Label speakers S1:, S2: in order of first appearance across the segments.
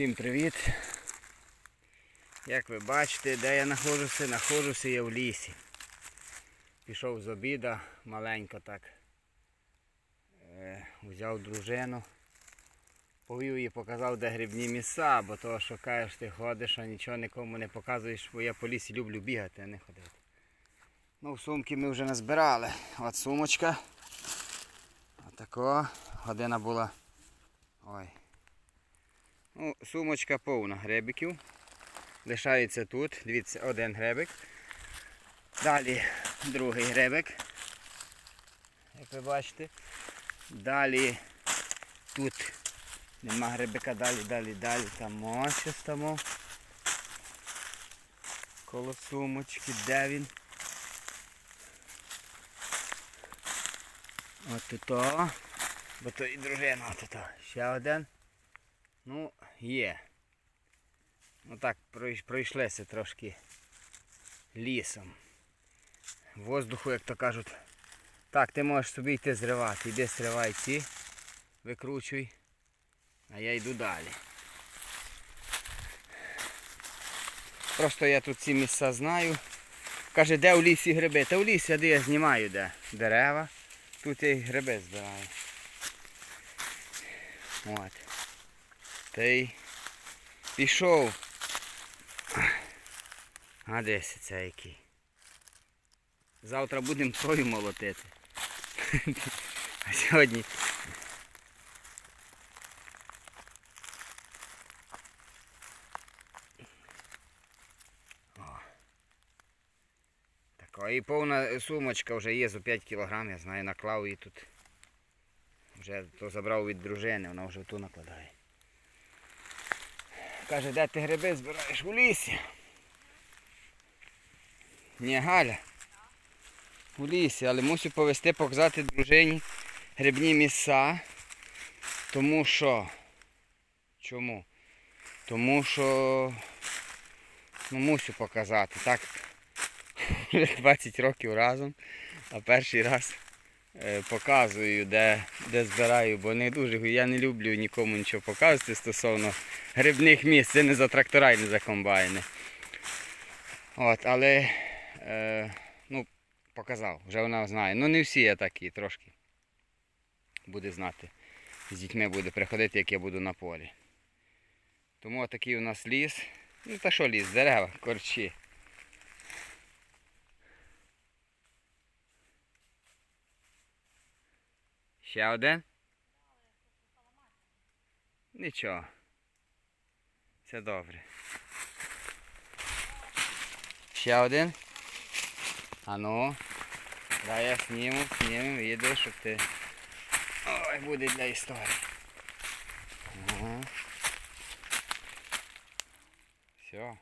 S1: Всім привіт! Як ви бачите, де я знаходжуся, знаходжуся я в лісі. Пішов з обіда, маленько так. Е, взяв дружину. Повів її, показав, де грибні місця, бо то, що кажеш, ти ходиш, а нічого нікому не показуєш, бо я по лісі люблю бігати, а не ходити. Ну, сумки ми вже назбирали. От сумочка. Отако. Година була. Ой. Ну, сумочка повна гребиків. Лишається тут. Дивіться, один гребик. Далі другий гребик. Як ви бачите. Далі тут нема гребика, далі, далі, далі. Там ось щось там. Коло сумочки. Де він? От тут. Бо то і дружина от тут. Ще один. Ну, є. Ну так, пройш- пройшлися трошки лісом. Воздуху, як то кажуть. Так, ти можеш собі йти зривати. Іди зривай ці, викручуй, а я йду далі. Просто я тут ці місця знаю. Каже, де в лісі гриби? Та в лісі, а де я знімаю де? Дерева. Тут я і гриби збираю. От. Та й пішов. А десь це який. Завтра будемо трою молотити. А сьогодні. О. Така і повна сумочка вже є за 5 кг, я знаю, наклав її тут. Вже то забрав від дружини, вона вже ту накладає. Каже, де ти гриби збираєш у лісі? Ні, Галя. У лісі, але мусю повести показати дружині грибні місця. Тому що. Чому? Тому що ну, мусю показати. Так, 20 років разом, а перший раз показую, де, де збираю, бо не дуже. Я не люблю нікому нічого показувати стосовно грибних місць. Це не за трактора і не за комбайни. От, але е, ну, показав, вже вона знає. Ну не всі я такі, трошки буде знати. З дітьми буде приходити, як я буду на полі. Тому такий у нас ліс. Ну та що ліс, дерева, корчі. Ще один? Нічого. Все добре. Ще один. А ну. Дай я сніму, сніму, відео, щоб ти... Ой, буде для історії. Ага. Все.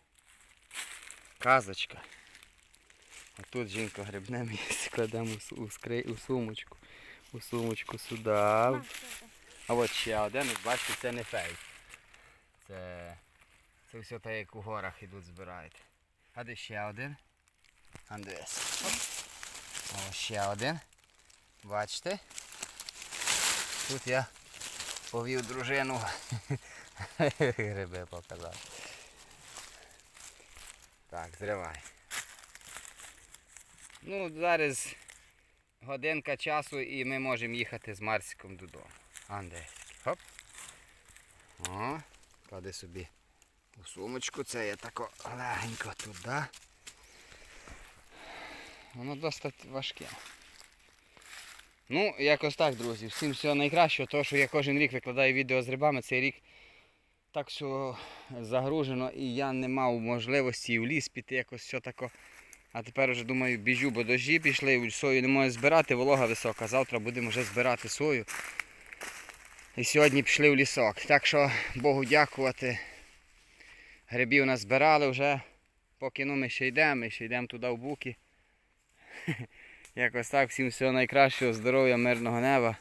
S1: Казочка. А тут жінка грибне місце кладемо у, скри... у сумочку. У сумочку сюди. А от ще один, бачите, це не фейк. Це, це все так, як у горах ідуть збирають. А де ще один? А. О, ще один. Бачите? Тут я повів дружину гриби показати. Так, зривай. Ну, зараз годинка часу і ми можемо їхати з Марсиком додому. Андесь. Хоп. О, клади собі у сумочку. Це я тако легенько туди. Воно досить важке. Ну, якось так, друзі. Всім всього найкращого, того, що я кожен рік викладаю відео з рибами, цей рік так все загружено і я не мав можливості в ліс піти, якось все тако. А тепер вже думаю, біжу, бо дощі пішли, сою не можу збирати, волога висока. Завтра будемо вже збирати сою. І сьогодні пішли в лісок. Так що Богу дякувати. Грибів нас збирали вже. Поки ну, ми ще йдемо, ми ще йдемо туди в буки. Якось так, всім всього найкращого, здоров'я, мирного неба.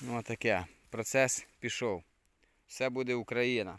S1: Ну таке. Процес пішов. Все буде Україна.